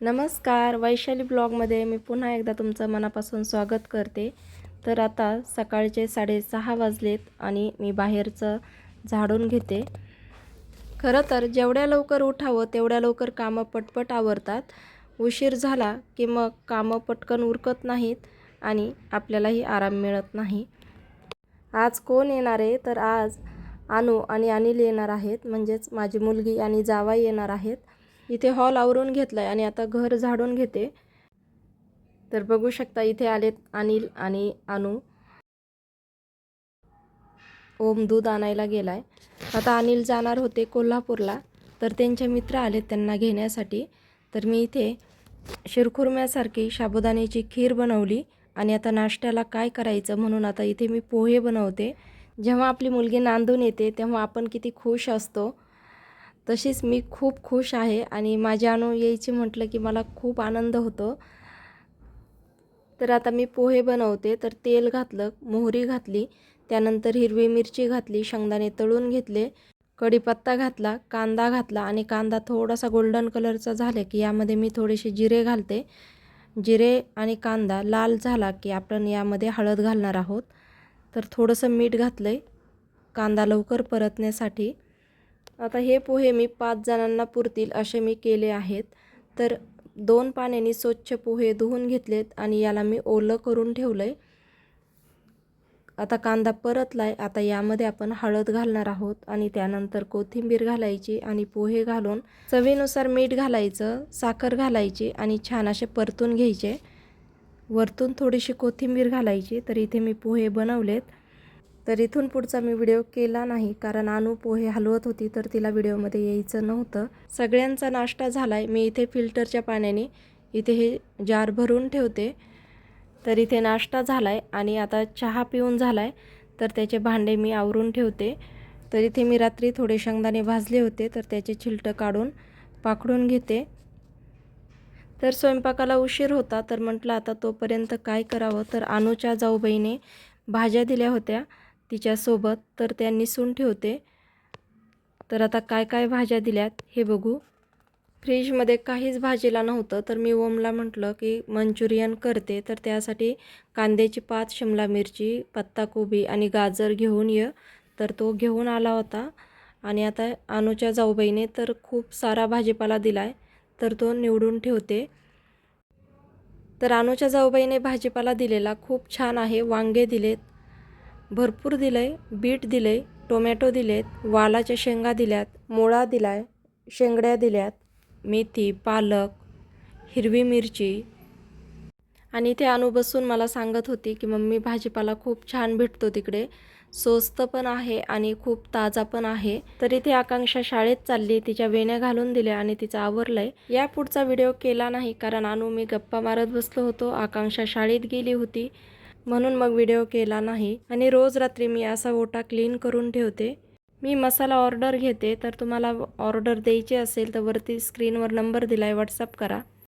नमस्कार वैशाली ब्लॉगमध्ये मी पुन्हा एकदा तुमचं मनापासून स्वागत करते. तर आता सकाळचे साडेसहा वाजलेत आणि मी बाहेरचं झाडून घेते. खरं तर जेवढ्या लवकर उठावं तेवढ्या लवकर कामं पटपट आवरतात. उशीर झाला की मग कामं पटकन उरकत नाहीत आणि आपल्यालाही आराम मिळत नाही. आज कोण येणार आहे? तर आज अनु आणि अनिल येणार आहेत. म्हणजेच माझी मुलगी आणि जावा येणार आहेत. इथे हॉल आवरून घेतला आहे आणि आता घर झाडून घेते. तर बघू शकता इथे आलेत अनिल आणि अनु. ओम दूध आणायला गेलाय. आता अनिल जाणार होते कोल्हापूरला. तर त्यांचे मित्र आलेत त्यांना घेण्यासाठी. तर मी इथे शिरखुरम्यासारखी साबुदाण्याची खीर बनवली आणि आता नाश्त्याला काय करायचं म्हणून आता इथे मी पोहे बनवते. जेव्हा आपली मुलगी नांदून येते तेव्हा आपण किती खुश असतो. तशीच मी खूप खुश आहे आणि माझ्या अनु यायची म्हटलं की मला खूप आनंद होतो. तर आता मी पोहे बनवते. तर तेल घातलं मोहरी घातली त्यानंतर हिरवी मिरची घातली शेंगदाणे तळून घेतले कढीपत्ता घातला कांदा घातला आणि कांदा थोडासा गोल्डन कलरचा झाला की यामध्ये मी थोडेसे जिरे घालते. जिरे आणि कांदा लाल झाला की आपण यामध्ये हळद घालणार आहोत. तर थोडंसं मीठ घातलं आहे कांदा लवकर परतण्यासाठी आता हे पोहे मी पाच जणांना पुरतील असे मी केले आहेत. तर दोन पाण्याने स्वच्छ पोहे धुवून घेतलेत आणि याला मी ओलं करून ठेवलं आहे आता कांदा परतला आहे आता यामध्ये आपण हळद घालणार आहोत आणि त्यानंतर कोथिंबीर घालायची आणि पोहे घालून चवीनुसार मीठ घालायचं साखर घालायची आणि छान असे परतून घ्यायचे. वरतून थोडीशी कोथिंबीर घालायची. तर इथे मी पोहे बनवलेत. तर इथून पुढचा मी व्हिडिओ केला नाही. कारण अनु पोहे हलवत होती तर तिला व्हिडिओमध्ये यायचं नव्हतं. सगळ्यांचा नाश्ता झाला आहे मी इथे फिल्टरच्या पाण्याने इथे हे जार भरून ठेवते. तर इथे नाश्ता झाला आहे आणि आता चहा पिऊन झाला आहे तर त्याचे भांडे मी आवरून ठेवते. तर इथे मी रात्री थोडे शेंगदाणे भाजले होते तर त्याचे छिलटं काढून पाकडून घेते. तर स्वयंपाकाला उशीर होता तर म्हटलं आता तोपर्यंत काय करावं? तर अनुच्या जाऊबाईने भाज्या दिल्या होत्या. तिच्यासोबत तर त्या निसून ठेवते. तर आता काय काय भाज्या दिल्यात हे बघू. फ्रीजमध्ये काहीच भाजीला नव्हतं तर मी ओमला म्हटलं की मंचुरियन करते तर त्यासाठी कांद्याची पात शिमला मिरची पत्ताकोबी आणि गाजर घेऊन ये. तर तो घेऊन आला होता. आणि आता अनुच्या जाऊबाईने तर खूप सारा भाजीपाला दिला आहे तर तो निवडून ठेवते. तर अनुच्या जाऊबाईने भाजीपाला दिलेला खूप छान आहे वांगे दिलेत. भरपूर दिलं आहे बीट दिलं आहे टोमॅटो दिलेत वालाच्या शेंगा दिल्यात मुळा दिला आहे शेंगड्या दिल्यात मेथी पालक हिरवी मिरची. आणि ते अनु बसून मला सांगत होती की मम्मी भाजीपाला खूप छान भेटतो तिकडे. स्वस्त पण आहे आणि खूप ताजा पण आहे. तरी ते आकांक्षा शाळेत चालली तिच्या वेण्या घालून दिल्या आणि तिचं आवरलंय. या पुढचा व्हिडिओ केला नाही कारण अनु मी गप्पा मारत बसलो होतो. आकांक्षा शाळेत गेली होती. म्हणून मग व्हिडिओ केला नाही. आणि रोज रात्री मी असा ओटा क्लीन करून ठेवते. मी मसाला ऑर्डर घेते तर तुम्हाला ऑर्डर द्यायची असेल तर वरती स्क्रीनवर नंबर दिला आहे व्हॉट्सअप करा.